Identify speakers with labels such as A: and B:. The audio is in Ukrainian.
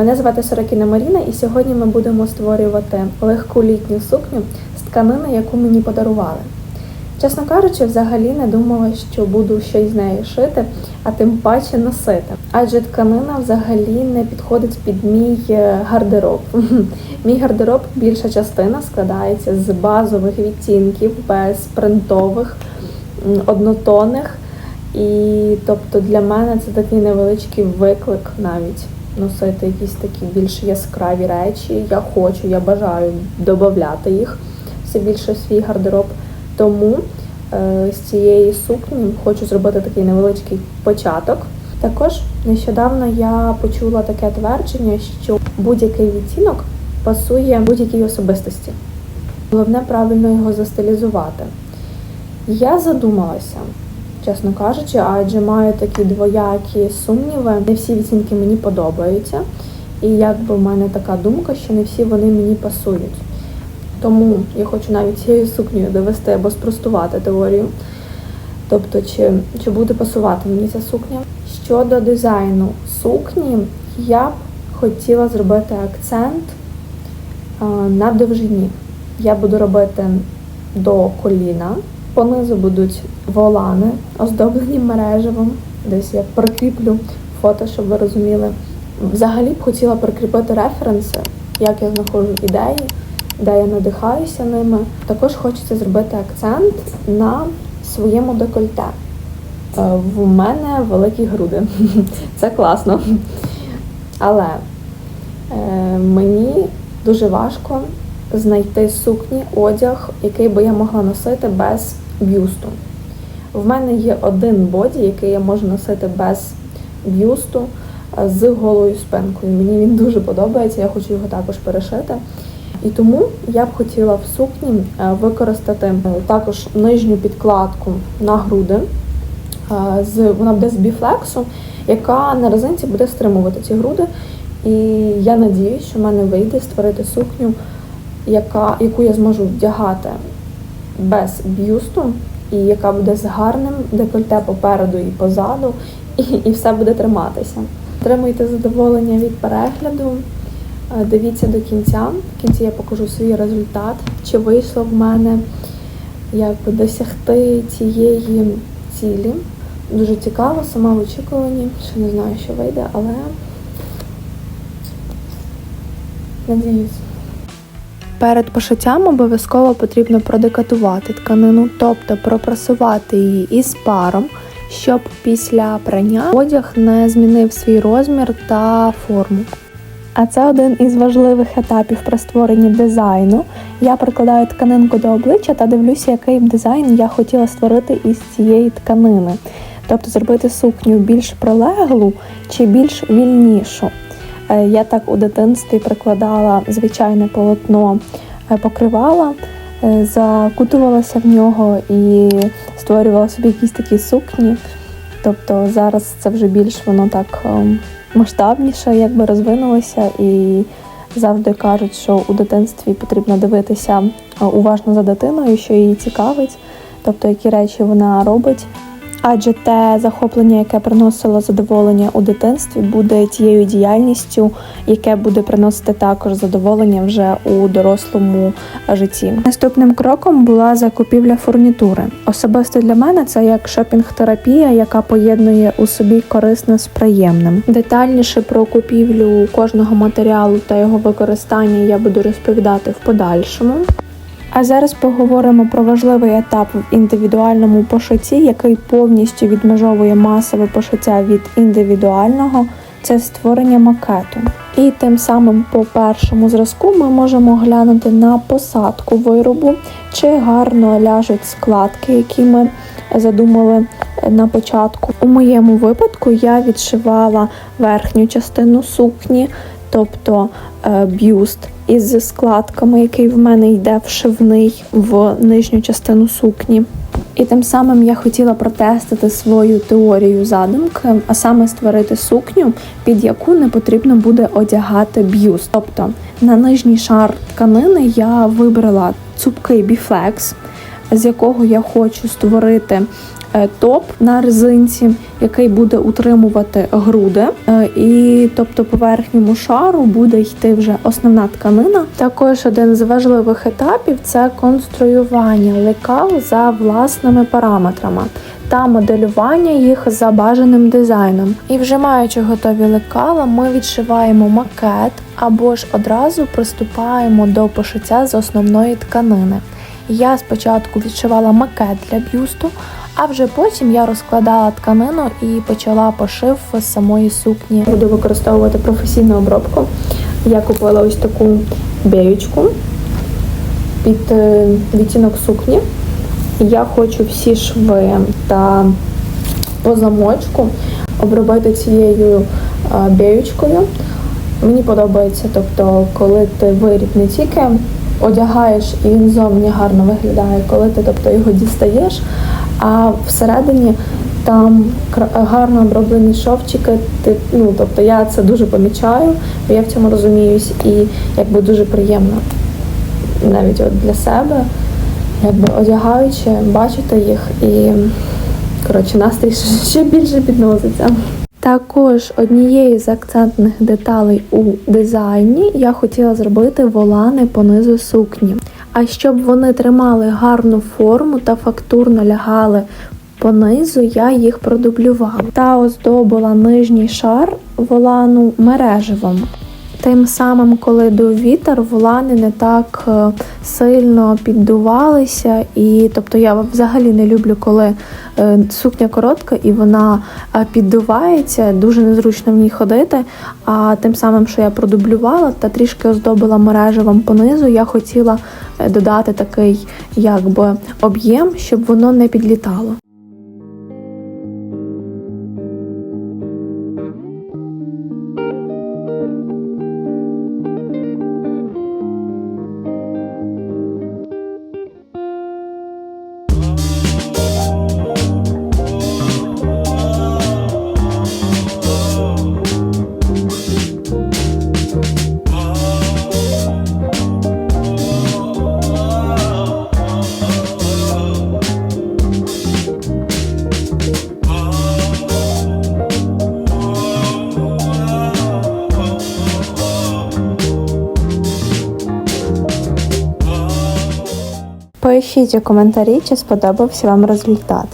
A: Мене звати Сорокіна Маріна, і сьогодні ми будемо створювати легку літню сукню з тканини, яку мені подарували. Чесно кажучи, взагалі не думала, що буду щось з нею шити, а тим паче носити. Адже тканина взагалі не підходить під мій е, гардероб. Мій гардероб більша частина складається з базових відтінків, без принтових, однотонних. І тобто для мене це такий невеличкий виклик навіть носити якісь такі більш яскраві речі. Я хочу, я бажаю додати їх все більше в свій гардероб. Тому е, з цієї сукні хочу зробити такий невеличкий початок. Також нещодавно я почула таке твердження, що будь-який відтінок пасує будь-якій особистості. Головне правильно його застилізувати. Я задумалася, чесно кажучи, адже маю такі двоякі сумніви. Не всі відцінки мені подобаються. І якби в мене така думка, що не всі вони мені пасують. Тому я хочу навіть цією сукнею довести або спростувати теорію. Тобто, чи, чи буде пасувати мені ця сукня. Щодо дизайну сукні, я б хотіла зробити акцент а, на довжині. Я буду робити до коліна. Понизу будуть волани, оздоблені мережевим. Десь я прикріплю фото, щоб ви розуміли. Взагалі б хотіла прикріпити референси, як я знаходжу ідеї, де я надихаюся ними. Також хочеться зробити акцент на своєму декольте. Е, В мене великі груди. Це класно. Але е, мені дуже важко знайти сукні, одяг, який би я могла носити без б'юсту. В мене є один боді, який я можу носити без б'юсту е, з голою спинкою. Мені він дуже подобається, я хочу його також перешити. І тому я б хотіла в сукні е, використати е, також нижню підкладку на груди. Вона буде з біфлексу, яка на резинці буде стримувати ці груди. І я надіюсь, що в мене вийде створити сукню, яка, яку я зможу вдягати без б'юсту, і яка буде з гарним декольте попереду і позаду, і, і все буде триматися. Отримуйте задоволення від перегляду. Е, Дивіться до кінця. В кінці я покажу свій результат, чи вийшло в мене якби досягти цієї цілі. Дуже цікаво, сама в очікуванні. Ще не знаю, що вийде, але надіюсь. Перед пошиттям обов'язково потрібно продекатувати тканину, тобто пропрасувати її із паром, щоб після прання одяг не змінив свій розмір та форму. А це один із важливих етапів при створенні дизайну. Я прикладаю тканинку до обличчя та дивлюся, який дизайн я хотіла створити із цієї тканини. Тобто зробити сукню більш прилеглу чи більш вільнішу. Е, Я так у дитинстві прикладала звичайне полотно е, покривала, е, закутувалася в нього і створювала собі якісь такі сукні. Тобто зараз це вже більш воно так масштабніше, якби розвинулося, і завжди кажуть, що у дитинстві потрібно дивитися уважно за дитиною, що її цікавить, тобто які речі вона робить. Адже те захоплення, яке приносило задоволення у дитинстві, буде тією діяльністю, яке буде приносити також задоволення вже у дорослому житті. Наступним кроком була закупівля фурнітури. Особисто для мене це як шопінг-терапія, яка поєднує у собі корисне з приємним. Детальніше про купівлю кожного матеріалу та його використання я буду розповідати в подальшому. А зараз поговоримо про важливий етап в індивідуальному пошитті, який повністю відмежовує масове пошиття від індивідуального. Це створення макету. І тим самим по першому зразку ми можемо глянути на посадку виробу, чи гарно ляжуть складки, які ми задумали на початку. У моєму випадку я відшивала верхню частину сукні, тобто е, б'юст із складками, який в мене йде вшивний в нижню частину сукні. І тим самим я хотіла протестити свою теорію задумки, а саме створити сукню, під яку не потрібно буде одягати б'юст. Тобто на нижній шар тканини я вибрала цупкий біфлекс. з якого я хочу створити топ на резинці, який буде утримувати груди. Е, І тобто по верхньому шару буде йти вже основна тканина. Також один з важливих етапів це конструювання лекал за власними параметрами. Та моделювання їх за бажаним дизайном. І вже маючи готові лекала, ми відшиваємо макет або ж одразу приступаємо до пошиття з основної тканини. Я спочатку відшивала макет для бюсту, а вже потім я розкладала тканину і почала пошив з самої сукні. Буду використовувати професійну обробку. Я купила ось таку беючку під е, відтінок сукні. Я хочу всі шви та по замочку обробити цією е, беючкою. Мені подобається, тобто, коли ти виріб не тільки одягаєш і він зовні гарно виглядає, коли ти тобто, його дістаєш, а всередині там гарно оброблені шовчики. Ти, ну, тобто я це дуже помічаю, бо я в цьому розуміюсь і якби дуже приємно навіть от для себе, якби одягаючи, бачити їх і коротше настрій ще більше підноситься. Також однією з акцентних деталей у дизайні я хотіла зробити волани по низу сукні. А щоб вони тримали гарну форму та фактурно лягали по низу, я їх продублювала та оздобила нижній шар волану мереживом. Тим самим, коли дув вітер, волани не так е, сильно піддувалися, і тобто я взагалі не люблю, коли е, сукня коротка і вона е, піддувається, дуже незручно в ній ходити. А тим самим, що я продублювала та трішки оздобила мережевом понизу, я хотіла додати такий якби об'єм, щоб воно не підлітало. Пишіть у коментарі, чи сподобався вам результат.